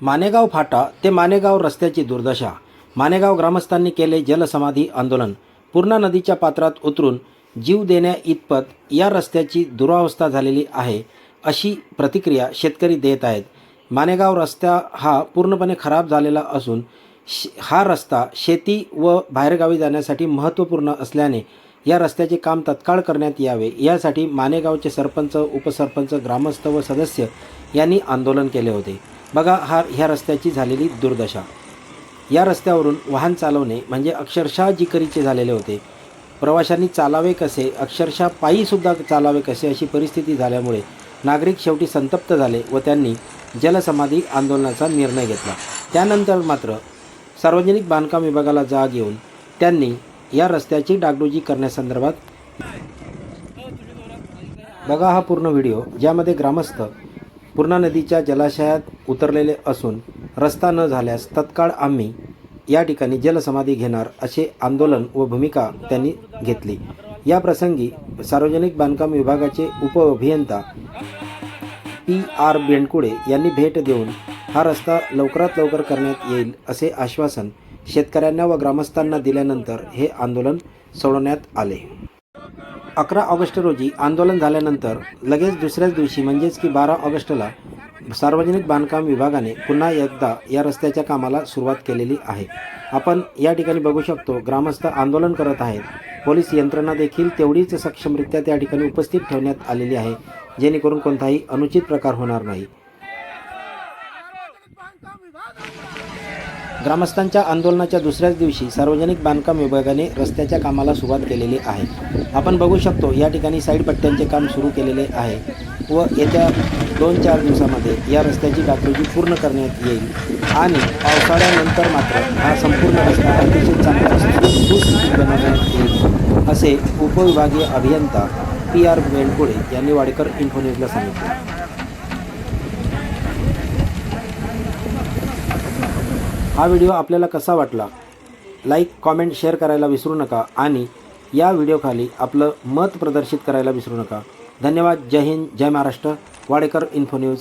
मानेगाव फाटा ते मानेगाव रस्त्याची दुर्दशा. मानेगाव ग्रामस्थांनी केले जलसमाधी आंदोलन. पूर्णा नदीच्या पात्रात उतरून जीव देण्या इतपत या रस्त्याची दुरावस्था झालेली आहे अशी प्रतिक्रिया शेतकरी देत आहेत. मानेगाव रस्ता हा पूर्णपणे खराब झालेला असून श हा रस्ता शेती व बाहेरगावी जाण्यासाठी महत्त्वपूर्ण असल्याने या रस्त्याचे काम तत्काळ करण्यात यावे. यासाठी मानेगावचे सरपंच उपसरपंच ग्रामस्थ व सदस्य यांनी आंदोलन केले होते. बघा हा ह्या रस्त्याची झालेली दुर्दशा. या रस्त्यावरून वाहन चालवणे म्हणजे अक्षरशः जिकरीचे झालेले होते. प्रवाशांनी चालावे कसे अक्षरशः पायीसुद्धा चालावे कसे अशी परिस्थिती झाल्यामुळे नागरिक शेवटी संतप्त झाले व त्यांनी जलसमाधी आंदोलनाचा निर्णय घेतला. त्यानंतर मात्र सार्वजनिक बांधकाम विभागाला जाग येऊन त्यांनी या रस्त्याची डागडुजी करण्यासंदर्भात बघा हा पूर्ण व्हिडिओ ज्यामध्ये ग्रामस्थ पूर्णा नदीच्या जलाशयात उतरलेले असून रस्ता न झाल्यास तत्काळ आम्ही या ठिकाणी जलसमाधी घेणार असे आंदोलन व भूमिका त्यांनी घेतली. या प्रसंगी सार्वजनिक बांधकाम विभागाचे उपअभियंता पी आर बेंडकुडे यांनी भेट देऊन हा रस्ता लवकरात लवकर करण्यात येईल असे आश्वासन शेतकऱ्यांना व ग्रामस्थांना दिल्यानंतर हे आंदोलन सोडवण्यात आले. अकरा ऑगस्ट रोजी आंदोलन झाल्यानंतर लगेच दुसऱ्याच दिवशी म्हणजेच की बारा ऑगस्टला सार्वजनिक बांधकाम विभागाने पुन्हा एकदा या रस्त्याच्या कामाला सुरुवात केलेली आहे. आपण या ठिकाणी बघू शकतो ग्रामस्थ आंदोलन करत आहेत. पोलीस यंत्रणा देखील तेवढीच सक्षमरित्या त्या ठिकाणी उपस्थित ठेवण्यात आलेली आहे जेणेकरून कोणताही अनुचित प्रकार होणार नाही. ग्रामस्थांच्या आंदोलनाच्या दुसऱ्याच दिवशी सार्वजनिक बांधकाम विभागाने रस्त्याच्या कामाला सुरुवात केलेली आहे. आपण बघू शकतो या ठिकाणी साईड पट्ट्यांचे काम सुरू केलेले आहे व येत्या दोन चार दिवसामध्ये या रस्त्याची डागडुजी पूर्ण करण्यात येईल. आणि पावसाळ्यानंतर मात्र हा संपूर्ण रस्ता अतिशय चांगला बनवण्यात येईल असे उपविभागीय अभियंता पी आर वेणकुळे यांनी वाडेकर इन्फोन्यूजला सांगितले. हा व्हिडिओ आपल्याला कसा वाटला? लाईक कॉमेंट शेअर करायला विसरू नका आणि या व्हिडिओखाली आपलं मत प्रदर्शित करायला विसरू नका. धन्यवाद. जय हिंद. जय महाराष्ट्र. Wadekar info news